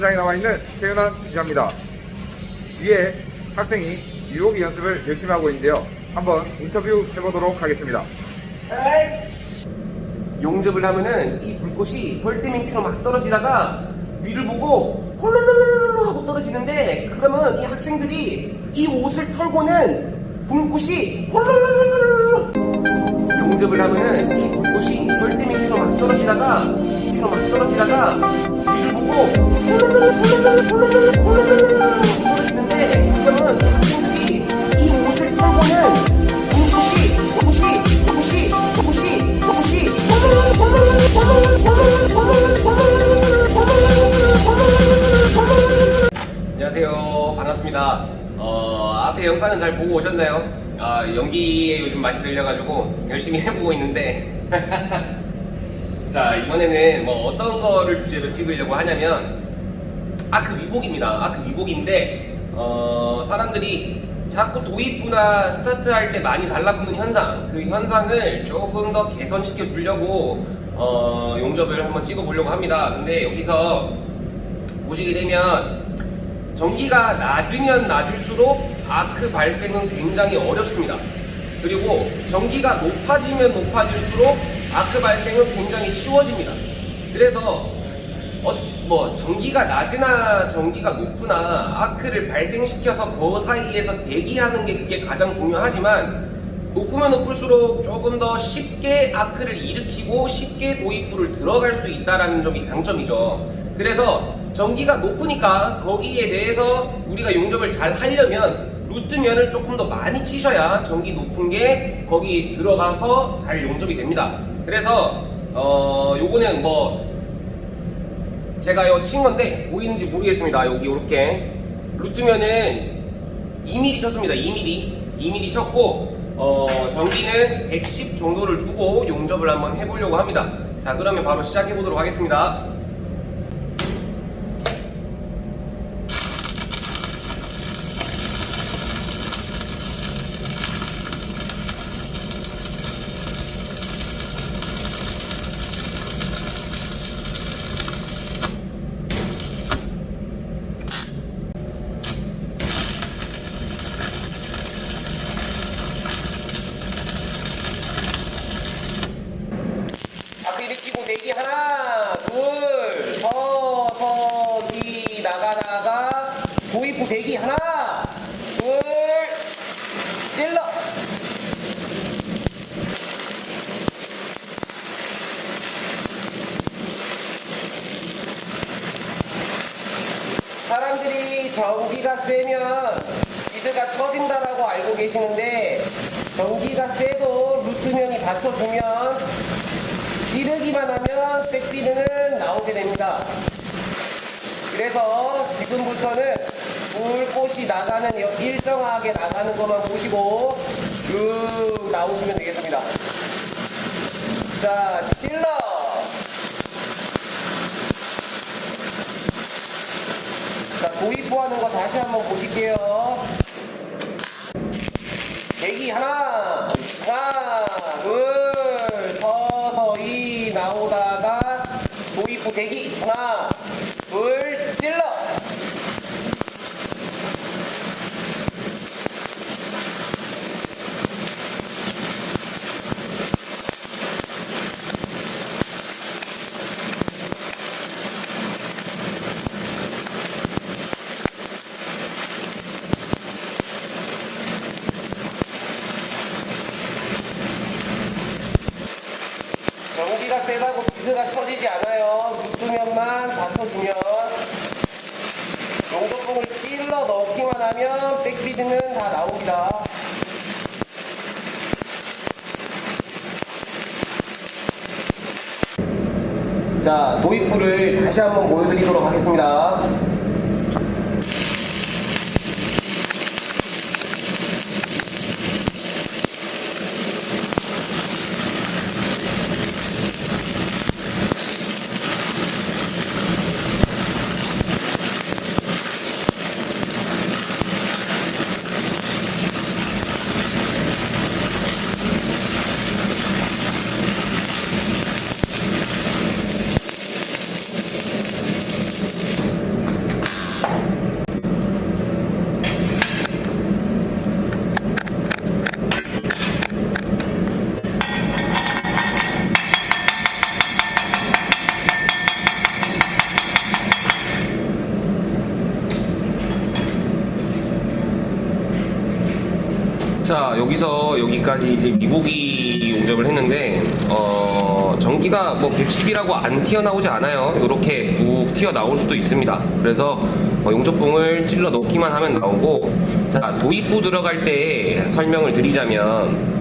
현장에 나와 있는 최윤환 기자입니다. 위에 학생이 유혹이 연습을 열심히 하고 있는데요. 한번 인터뷰 해보도록 하겠습니다. 용접을 하면은 이 불꽃이 벌떼맹키로 막 떨어지다가 위를 보고 홀룰룰룰 하고 떨어지는데 그러면 이 학생들이 이 옷을 털고는 불꽃이 홀룰룰룰 용접을 하면은 이 불꽃이 벌떼맹키로 막 떨어지다가 키로 막 떨어지다가 반갑습니다. 어, 앞에 영상은 잘 보고 오셨나요? 아, 연기에 요즘 맛이 들려가지고 열심히 해보고 있는데. 자, 이번에는 뭐 어떤 거를 주제로 찍으려고 하냐면, 아크 위복입니다. 아크 위복인데, 어, 사람들이 자꾸 도입부나 스타트할 때 많이 달라붙는 현상, 그 현상을 조금 더 개선시켜 주려고, 어, 용접을 한번 찍어 보려고 합니다. 근데 여기서 보시게 되면, 전기가 낮으면 낮을수록 아크 발생은 굉장히 어렵습니다. 그리고 전기가 높아지면 높아질수록 아크 발생은 굉장히 쉬워집니다. 그래서 어, 뭐 전기가 낮으나 전기가 높으나 아크를 발생시켜서 그 사이에서 대기하는 게 그게 가장 중요하지만 높으면 높을수록 조금 더 쉽게 아크를 일으키고 쉽게 도입부를 들어갈 수 있다는 점이 장점이죠. 그래서 전기가 높으니까 거기에 대해서 우리가 용접을 잘 하려면 루트면을 조금 더 많이 치셔야 전기 높은 게 거기 들어가서 잘 용접이 됩니다. 그래서 어 요거는 뭐 제가 이거 친 건데 보이는지 모르겠습니다. 여기 이렇게 루트면은 2mm 쳤습니다. 2mm 2mm 쳤고 어 전기는 110 정도를 주고 용접을 한번 해보려고 합니다. 자 그러면 바로 시작해 보도록 하겠습니다. 앞에 일으키고 내기 하나 둘 서서 뒤 나가다가 도입부 대기 하나 둘 찔러 사람들이 전기가 세면 리드가 터진다라고 알고 계시는데 전기가 세도 루트면이 받쳐주면 찌르기만 하면 백비드는 나오게 됩니다. 그래서 지금부터는 불꽃이 나가는 여- 일정하게 나가는 것만 보시고 쭉 나오시면 되겠습니다. 자, 찔러! 자, 도입부하는 거 다시 한번 보실게요. 대기 하나, 둘, 서서히 나오다가 도입부 대기 하나, 둘, 찔러. 전기가 세다고 비스가 터지지 않아요. 누트면만 받쳐주면 용접봉을 찔러 넣기만 하면 백비드는 다 나옵니다. 자, 도입부를 다시 한번 보여드리도록 하겠습니다. 여기서 여기까지 이제 미고기 용접을 했는데 어, 전기가 뭐 110이라고 안 튀어나오지 않아요. 이렇게 푹 튀어나올 수도 있습니다. 그래서 어, 용접봉을 찔러 넣기만 하면 나오고 자 도입부 들어갈 때 설명을 드리자면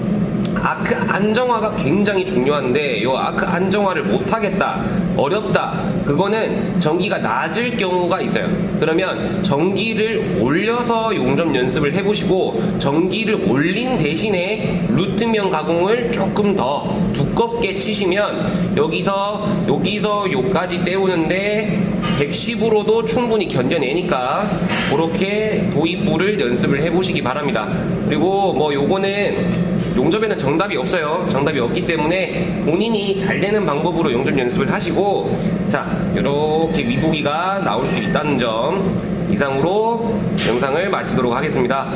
아크 안정화가 굉장히 중요한데 요 아크 안정화를 못하겠다 어렵다 그거는 전기가 낮을 경우가 있어요. 그러면 전기를 올려서 용접 연습을 해보시고 전기를 올린 대신에 루트면 가공을 조금 더 두껍게 치시면 여기서 여기서 요까지 떼우는데 110으로도 충분히 견뎌내니까 그렇게 도입부를 연습을 해보시기 바랍니다. 그리고 뭐 요거는 용접에는 정답이 없어요. 정답이 없기 때문에 본인이 잘 되는 방법으로 용접 연습을 하시고 자 이렇게 미보기가 나올 수 있다는 점 이상으로 영상을 마치도록 하겠습니다.